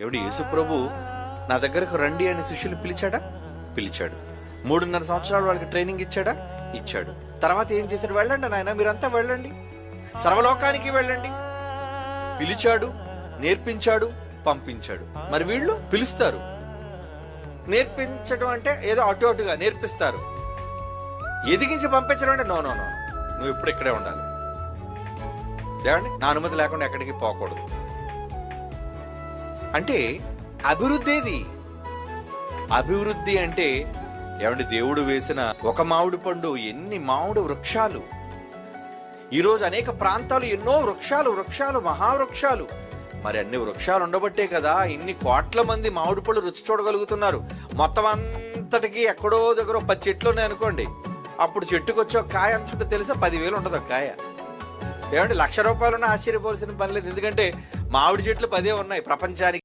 ఏమిటి యేసుప్రభు నా దగ్గరకు రండి అని శిష్యులు పిలిచాడా? పిలిచాడు. మూడున్నర సంవత్సరాలు వాళ్ళకి ట్రైనింగ్ ఇచ్చాడా? ఇచ్చాడు. తర్వాత ఏం చేశాడు? వెళ్ళండి నాయన మీరంతా వెళ్ళండి. సర్వలోకానికి వెళ్ళండి. పిలిచాడు నేర్పించాడు పంపించాడు. మరి వీళ్ళు పిలుస్తారు. నేర్పించడం అంటే ఏదో అటు అటుగా నేర్పిస్తారు. ఎదిగించి పంపించడం అంటే నో నో నో. నువ్వు ఇప్పుడు ఇక్కడే ఉండాలి. ఏమండి నా అనుమతి లేకుండా ఎక్కడికి పోకూడదు. అంటే అభివృద్ధి అభివృద్ధి అంటే ఏమంటే దేవుడు వేసిన ఒక మామిడి పండు ఎన్ని మామిడి వృక్షాలు. ఈరోజు అనేక ప్రాంతాలు ఎన్నో వృక్షాలు వృక్షాలు మహావృక్షాలు. మరి అన్ని వృక్షాలు ఉండబట్టే కదా ఇన్ని కోట్ల మంది మామిడి పళ్ళు రుచి చూడగలుగుతున్నారు. మొత్తం అంతటికి ఎక్కడో దగ్గర పది చెట్లు ఉన్నాయి అనుకోండి. అప్పుడు చెట్టుకు వచ్చే కాయ ఎంత ఉంటుందో తెలుసా? పదివేలు ఉంటుంది ఒక కాయ. ఏమంటే లక్ష రూపాయలున్న ఆశ్చర్యపోవాల్సిన పని లేదు. ఎందుకంటే మామిడి చెట్లు పదే ఉన్నాయి. ప్రపంచానికి